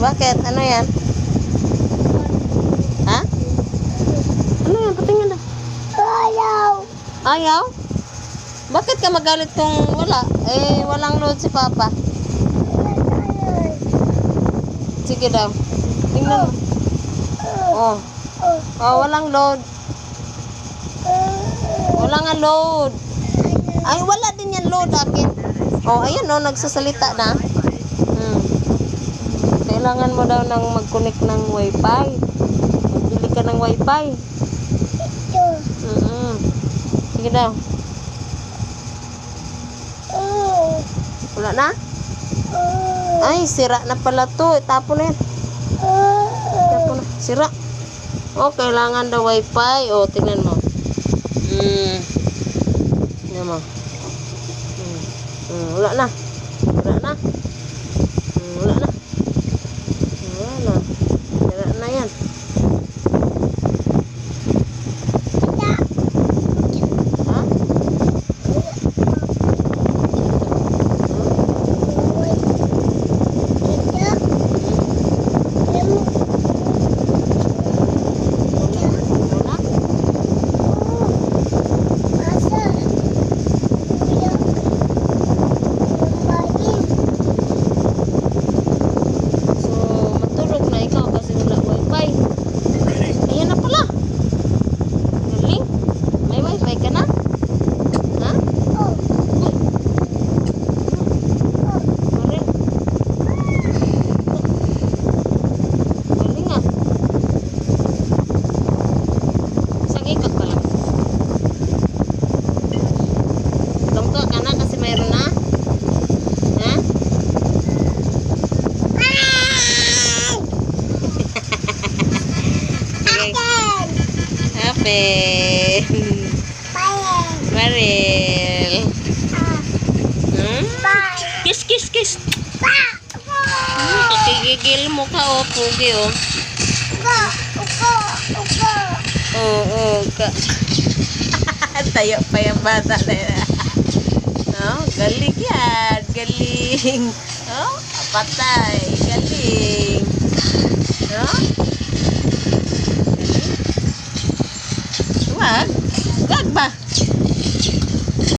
Bakit? Ano yan? Ha? Ano yan? Patingin na. Ayaw. Ayaw? Bakit ka magalit kung wala? Eh, walang load si Papa. Sige daw. Tingnan mo. Oh. Oh, walang load. Wala nga load. Ay, wala din yan load akin. Oh, ayun oh, nagsasalita na. Kailangan mo daw nang mag-connect ng wifi. Magbili ka ng wifi. Ito. Mm Sige daw. Mm. Wala na? Mm. Ay, sira na pala to. Itapon na yan. Itapon na. Sira. Oh, kailangan daw wifi. Oh, tingnan mo. Hmm. Tingnan mo. Hmm. Hmm, wala na. Wala na. Hmm, wala na. Wala na. Sira na yan. Ha? Wala. So, matulog na ikaw kasi wala wifi. Ayan na pala. Galing. May wifi ka na? Ha? Uy. Galing. Galing ah. Isang ikot pa lang. Tungko ka na kasi mayroon na. Ha? Okay. Happy. Maril. Hmm? Kiss, kiss, kiss. Hmm, kakigigil mo ka, oh. Pugi, oh. Oo, oo. Ka. Tayo pa yung bata na yan. Oh, galing yan. Galing. Oh, patay. Galing. Oh? 干吧。